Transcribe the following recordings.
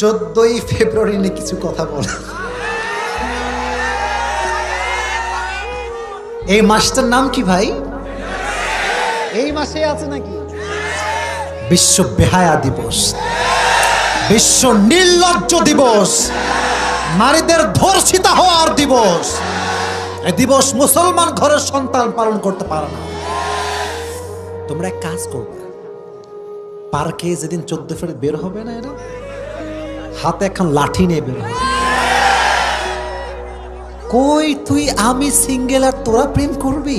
চোদ্দই ফেব্রুয়ারি নিয়ে কিছু কথা বল। এই মাসটার নাম কি ভাই? এই মাসে আছে নাকি? বিশ্ব বেহায়া দিবস। বিশ্ব নির্লজ্জ দিবস। নারীদের ধর্ষিতা হওয়ার দিবস। এই দিবস মুসলমান ঘরের সন্তান পালন করতে পারে না। তোমরা এক কাজ করবে। পার্কে যেদিন চোদ্দ ফেরত বের হবে না এরা? হাতে এখন লাঠি নিয়ে বের কই তুই আমি সিঙ্গেল আর তোরা প্রেম করবি?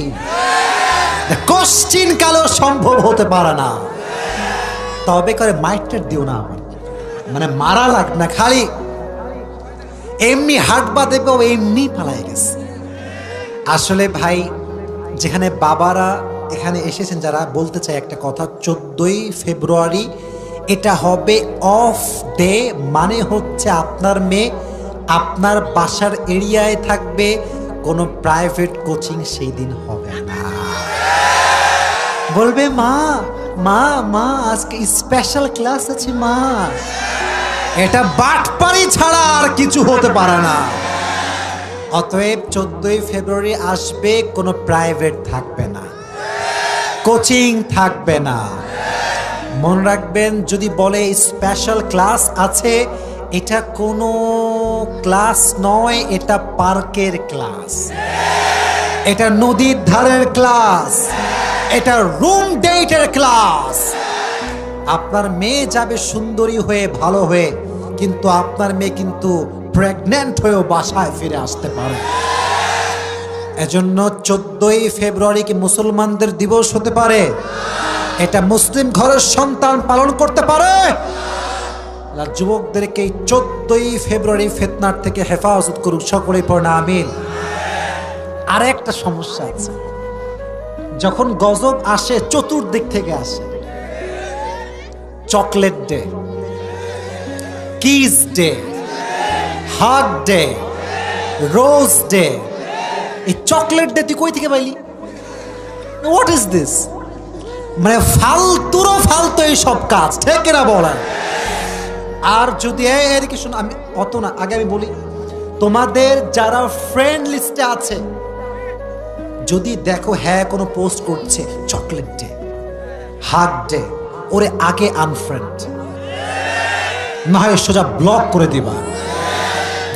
কোশ্চিন কালো সম্ভব হতে পারে না। তবে করে মাইটটা দিও না আমার মানে মারা লাগ, না খালি এমনি হাট বা দেবে এমনি পালাই গেছে। আসলে ভাই, যেখানে বাবারা এখানে এসেছেন যারা, বলতে চাই একটা কথা, চোদ্দই ফেব্রুয়ারি এটা হবে অফ ডে মানে হচ্ছে আপনার মেয়ে আপনার বাসার এরিয়ায় থাকবে, কোনো প্রাইভেট কোচিং সেই দিন হবে না। বলবে, মা মা মা, আজকে স্পেশাল ক্লাস আছে, মা। এটা বাটপারি ছাড়া আর কিছু হতে পারে না। অতএব চোদ্দই ফেব্রুয়ারি আসবে, কোনো প্রাইভেট থাকবে না। কোচিং থাকবে না। মনে রাখবেন, যদি বলে স্পেশাল ক্লাস আছে, এটা কোনো ক্লাস নয়, এটা পার্কের ক্লাস এটা নদীর ধারের ক্লাস এটা রুম ডেটের ক্লাস আপনার মেয়ে যাবে সুন্দরী হয়ে, ভালো হয়ে, কিন্তু আপনার মেয়ে কিন্তু প্রেগনেন্ট হয়েও বাসায় ফিরে আসতে পারে। এজন্য চোদ্দই ফেব্রুয়ারি কি মুসলমানদের দিবস হতে পারে? এটা মুসলিম ঘরের সন্তান পালন করতে পারে। যুবকদেরকে এই চোদ্দই ফেব্রুয়ারি ফেতনার থেকে হেফাজত করুক, সকলেই পড়না আমিন। আর একটা সমস্যা আছে। যখন গজব আসে, চতুর্দিক থেকে আসে। Chocolate day, kiss day hug day, rose day এই চকলেট ডে তুই কই থেকে পাইলি? হোয়াট ইজ দিস মানে ফালতুরও ফালতু এই সব কাজ, ঠিক না বলা? আর যদি এদিকে শুন, আমি, অত না, আগে আমি বলি, তোমাদের যারা ফ্রেন্ড লিস্টে আছে, যদি দেখো হ্যাঁ কোনো পোস্ট করছে চকলেট ডে হাগ ডে ওরে আগে আনফ্রেন্ড না হয় সোজা ব্লক করে দিবা।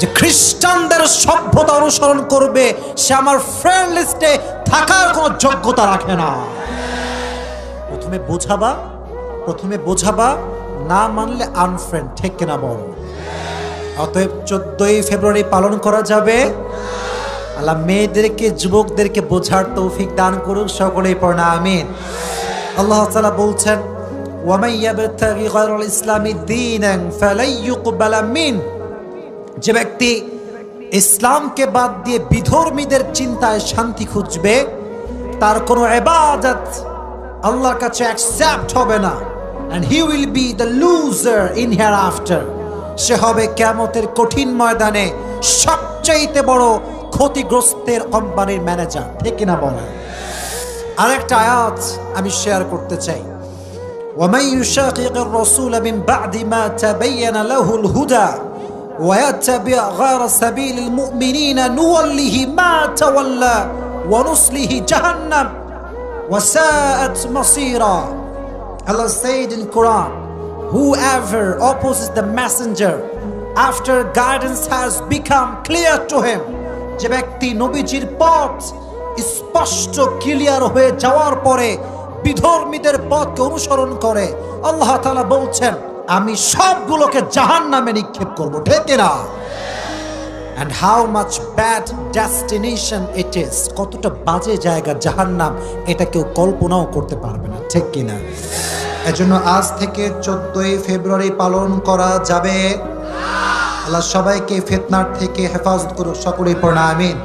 যে খ্রিস্টানদের সভ্যতা অনুসরণ করবে, সে আমার ফ্রেন্ড লিস্টে থাকার কোনো যোগ্যতা রাখে না। প্রথমে বোঝাবা প্রথমে বোঝাবা, না মানলে আনফ্রেন্ড ঠিক কিনা বল? অতএব চোদ্দই ফেব্রুয়ারি পালন করা যাবে। আল্লাহ মেয়েদেরকে, যুবকদেরকে বোঝার তৌফিক দান করুক, সকলেই পড়না আমিন। আল্লাহ তাআলা বলছেন ইয়াবতাগি গায়রাল ইসলামি দীনান ফালাই ইউকবালা মিন। যে ব্যক্তি ইসলামকে বাদ দিয়ে বিধর্মীদের চিন্তায় শান্তি খুঁজবে তার কোনো এবাদত আল্লাহর কাছে অ্যাকসেপ্ট হবে না and he will be the loser in here after সে হবে কেমতের কঠিন ময়দানে সবচাইতে বড় ক্ষতিগ্রস্তের কোম্পানির ম্যানেজার ঠিক কিনা বলে আরেকটা আয়াত আমি শেয়ার করতে চাই ومن يشاقق الرسول من بعد ما تبين له الهدى ويتبع غير سبيل المؤمنين نوله ما تولى ونصله جهنم وساءت مصيرا Allah said in Quran whoever opposes the messenger after guidance has become clear to him যে ব্যক্তি নবীজির পথ স্পষ্ট ক্লিয়ার হয়ে যাওয়ার পরে বিধর্মীদের পথকে অনুসরণ করে আল্লাহ তাআলা বলছেন আমি সবগুলোকে জাহান নামে নিক্ষেপ করব, ঠিক না and how much bad destination it is কতটা বাজে জায়গা জাহান্নাম, এটা কেউ কল্পনাও করতে পারবে না, ঠিক কিনা? এজন্য আজ থেকে চোদ্দই ফেব্রুয়ারি পালন করা যাবে। আল্লাহ সবাইকে ফেতনার থেকে হেফাজত করুক, সকলেই পড়া আমিন।